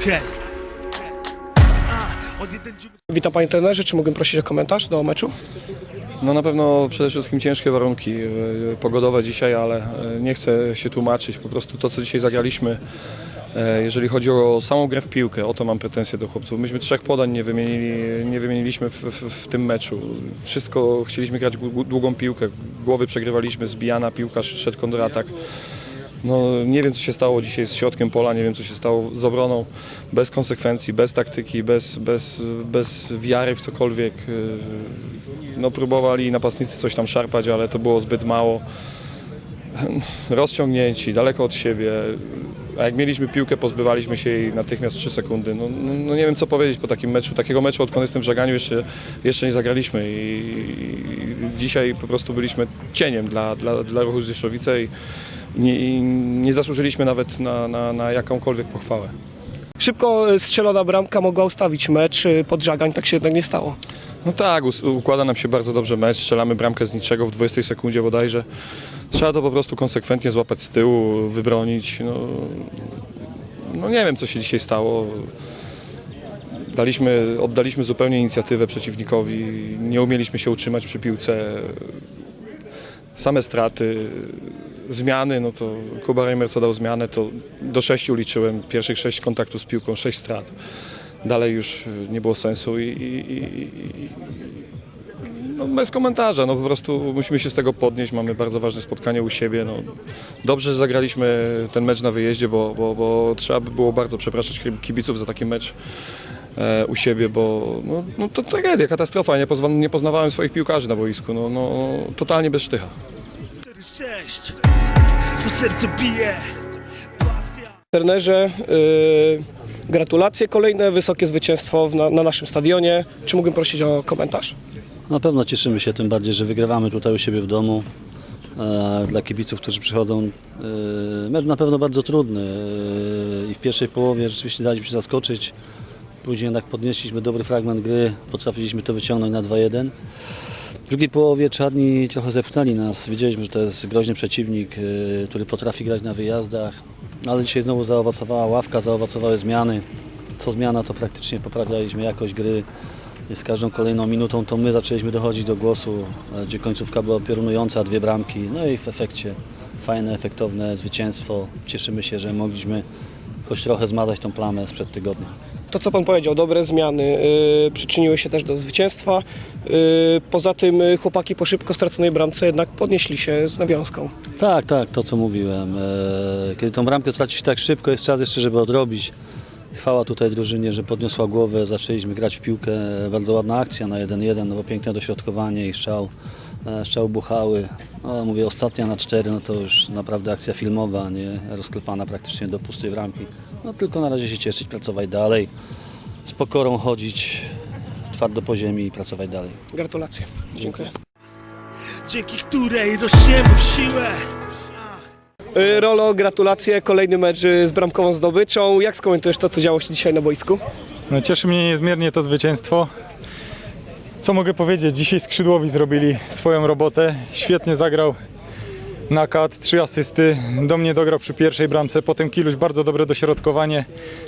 Okej. Witam panie trenerze, czy mógłbym prosić o komentarz do meczu? No na pewno przede wszystkim ciężkie warunki e, pogodowe dzisiaj, ale e, nie chcę się tłumaczyć. Po prostu to, co dzisiaj zagraliśmy, e, jeżeli chodzi o samą grę w piłkę, o to mam pretensje do chłopców. Myśmy trzech podań nie, wymienili, nie wymieniliśmy w, w, w tym meczu. Wszystko chcieliśmy grać gu- długą piłkę, głowy przegrywaliśmy, zbijana piłka, szedł kontratak. No, nie wiem, co się stało dzisiaj z środkiem pola, nie wiem, co się stało z obroną. Bez konsekwencji, bez taktyki, bez, bez, bez wiary w cokolwiek. No, próbowali napastnicy coś tam szarpać, ale to było zbyt mało. Rozciągnięci, daleko od siebie. A jak mieliśmy piłkę, pozbywaliśmy się jej natychmiast 3 sekundy. No, no, no nie wiem, co powiedzieć po takim meczu. Takiego meczu, odkąd jestem w żaganiu, jeszcze, jeszcze nie zagraliśmy. I, i dzisiaj po prostu byliśmy cieniem dla, dla, dla ruchu Rzeszowice i nie, i nie zasłużyliśmy nawet na, na, na jakąkolwiek pochwałę. Szybko e, strzelona bramka mogła ustawić mecz e, pod żagań, tak się jednak nie stało. No tak, układa nam się bardzo dobrze mecz, strzelamy bramkę z niczego w 20 sekundzie bodajże. Trzeba to po prostu konsekwentnie złapać z tyłu, wybronić. No, no nie wiem, co się dzisiaj stało. Daliśmy, oddaliśmy zupełnie inicjatywę przeciwnikowi, nie umieliśmy się utrzymać przy piłce. Same straty, zmiany, no to Kuba Reimer co dał zmianę, to do sześciu liczyłem, pierwszych sześć kontaktów z piłką, sześć strat. Dalej już nie było sensu i, i, i, i no bez komentarza, no po prostu musimy się z tego podnieść, mamy bardzo ważne spotkanie u siebie. No. Dobrze, że zagraliśmy ten mecz na wyjeździe, bo, bo, bo trzeba by było bardzo przepraszać kibiców za taki mecz e, u siebie, bo no, no to tragedia, katastrofa. Ja nie, pozwa- nie poznawałem swoich piłkarzy na boisku, no, no, totalnie bez sztycha. 4-6. To serce bije. Trenerze, e, gratulacje, kolejne wysokie zwycięstwo na, na naszym stadionie. Czy mógłbym prosić o komentarz? Na pewno cieszymy się tym bardziej, że wygrywamy tutaj u siebie w domu. E, Dla kibiców, którzy przychodzą, e, mecz na pewno bardzo trudny e, i w pierwszej połowie rzeczywiście daliśmy się zaskoczyć. Później jednak podnieśliśmy dobry fragment gry, potrafiliśmy to wyciągnąć na 2-1. W drugiej połowie czarni trochę zepchnęli nas. Wiedzieliśmy, że to jest groźny przeciwnik, który potrafi grać na wyjazdach, ale dzisiaj znowu zaowocowała ławka, zaowocowały zmiany. Co zmiana to praktycznie poprawialiśmy jakość gry. I z każdą kolejną minutą to my zaczęliśmy dochodzić do głosu, gdzie końcówka była piorunująca, dwie bramki. No i w efekcie fajne, efektowne zwycięstwo. Cieszymy się, że mogliśmy choć trochę zmazać tą plamę sprzed tygodnia. To, co pan powiedział, dobre zmiany e, przyczyniły się też do zwycięstwa. E, poza tym e, chłopaki po szybko straconej bramce jednak podnieśli się z nawiązką. Tak, tak, to co mówiłem. E, Kiedy tą bramkę tracisz tak szybko, jest czas jeszcze, żeby odrobić. Chwała tutaj drużynie, że podniosła głowę, zaczęliśmy grać w piłkę. Bardzo ładna akcja na 1-1, no bo piękne dośrodkowanie i strzał. E, buchały. No, mówię, ostatnia na 4, no to już naprawdę akcja filmowa, nie rozklepana praktycznie do pustej bramki. No tylko na razie się cieszyć, pracować dalej, z pokorą chodzić, twardo po ziemi i pracować dalej. Gratulacje. Dziękuję. Dzięki której rośniemy w siłę. E, Rolo, gratulacje, kolejny mecz e, z bramkową zdobyczą. Jak skomentujesz to, co działo się dzisiaj na boisku? No, cieszy mnie niezmiernie to zwycięstwo. Co mogę powiedzieć? Dzisiaj skrzydłowi zrobili swoją robotę. Świetnie zagrał Nakat, trzy asysty. Do mnie dograł przy pierwszej bramce, potem Kiluś bardzo dobre dośrodkowanie.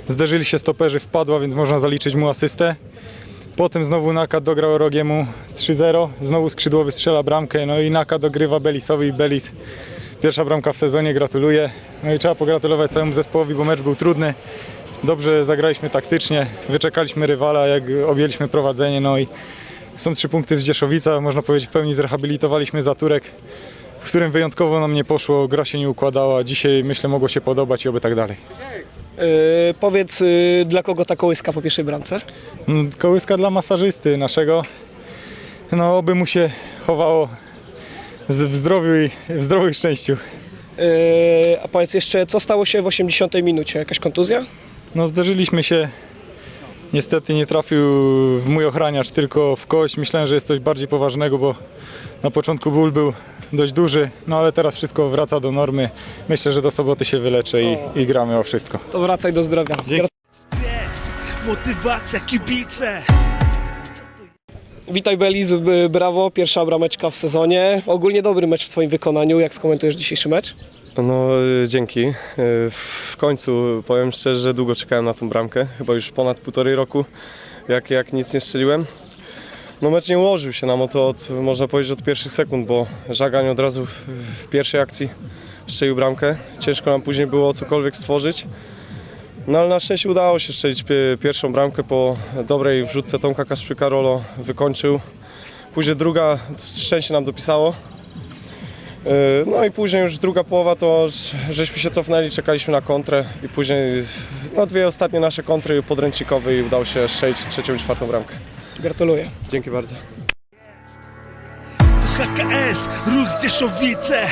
Zderzyli się stoperzy, wpadła, więc można zaliczyć mu asystę. Potem znowu Nakat dograł Rogiemu 3-0. Znowu skrzydłowy strzela bramkę. No i Nakat dogrywa Belisowi i Belis. Pierwsza bramka w sezonie, gratuluję. No i trzeba pogratulować całemu zespołowi, bo mecz był trudny. Dobrze zagraliśmy taktycznie, wyczekaliśmy rywala, jak objęliśmy prowadzenie, no i są trzy punkty z Dzieszowica, można powiedzieć w pełni zrehabilitowaliśmy Zaturek, w którym wyjątkowo nam nie poszło, gra się nie układała, dzisiaj myślę mogło się podobać i oby tak dalej. E, powiedz, e, dla kogo ta kołyska po pierwszej bramce? Mm, Kołyska dla masażysty naszego, no oby mu się chowało z- w zdrowiu i, w zdrowiu i szczęściu. E, a powiedz jeszcze, co stało się w 80 minucie? Jakaś kontuzja? No zderzyliśmy się. Niestety nie trafił w mój ochraniacz, tylko w kość. Myślałem, że jest coś bardziej poważnego, bo na początku ból był dość duży, no ale teraz wszystko wraca do normy. Myślę, że do soboty się wyleczę i, i gramy o wszystko. To wracaj do zdrowia. Dzięki. Stres, motywacja, kibice. Witaj Beliz, brawo, pierwsza brameczka w sezonie. Ogólnie dobry mecz w Twoim wykonaniu. Jak skomentujesz dzisiejszy mecz? No y, dzięki. Y, W końcu powiem szczerze, że długo czekałem na tą bramkę. Chyba już ponad półtorej roku, jak, jak nic nie strzeliłem. No mecz nie ułożył się nam o to od, można powiedzieć od pierwszych sekund, bo Żagań od razu w, pierwszej akcji strzelił bramkę. Ciężko nam później było cokolwiek stworzyć. No ale na szczęście udało się strzelić pie- pierwszą bramkę po dobrej wrzutce Tomka Kaszpryka Rolo wykończył. Później druga szczęście nam dopisało. Yy, No i później już druga połowa to żeśmy się cofnęli, czekaliśmy na kontrę i później no dwie ostatnie nasze kontry podręcznikowe i udało się strzelić trzecią i czwartą bramkę. Gratuluję. Dzięki bardzo. HKS, ruch z Dzieszowice